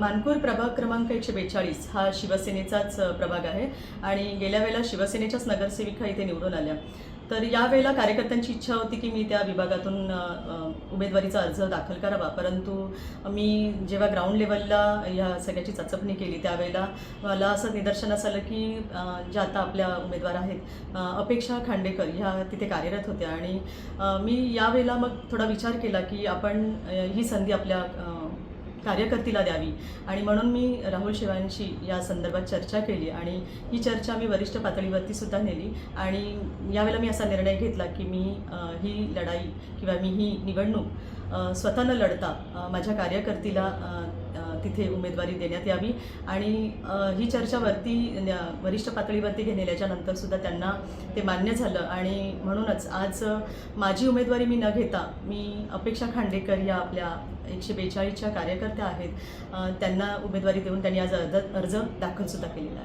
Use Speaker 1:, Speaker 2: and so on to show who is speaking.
Speaker 1: मानकूर प्रभाग क्रमांक एकशे बेचाळीस हा शिवसेनेचाच प्रभाग आहे. आणि गेल्या वेळेला शिवसेनेच्याच नगरसेविका इथे निवडून आल्या. तर यावेळेला कार्यकर्त्यांची इच्छा होती की मी त्या विभागातून उमेदवारीचा अर्ज दाखल करावा. परंतु मी जेव्हा ग्राउंड लेवलला ह्या सगळ्याची चाचपणी केली त्यावेळेला मला असं निदर्शनास आलं की ज्या आता आपल्या उमेदवार आहेत अपेक्षा खांडेकर ह्या तिथे कार्यरत होत्या. आणि मी यावेळेला मग थोडा विचार केला की आपण ही संधी आपल्या कार्यकर्तीला द्यावी. आणि म्हणून मी राहुल शिवांशी या संदर्भात चर्चा केली आणि ही चर्चा मी वरिष्ठ पातळीवरती सुद्धा नेली. आणि यावेळेला मी असा निर्णय घेतला की मी ही लढाई किंवा मी ही निवडणूक स्वतः न लढता माझ्या कार्यकर्तीला तिथे उमेदवारी देण्यात यावी. आणि ही चर्चा वरती वरिष्ठ पातळीवरती घेण्याच्या नंतर सुद्धा त्यांना ते मान्य झालं. आणि म्हणूनच आज माझी उमेदवारी मी न घेता मी अपेक्षा खांडेकर या आपल्या एकशे बेचाळीसच्या कार्यकर्त्या आहेत. त्यांना उमेदवारी देऊन त्यांनी आज अर्ज अर्ज दाखल सुद्धा केलेला आहे.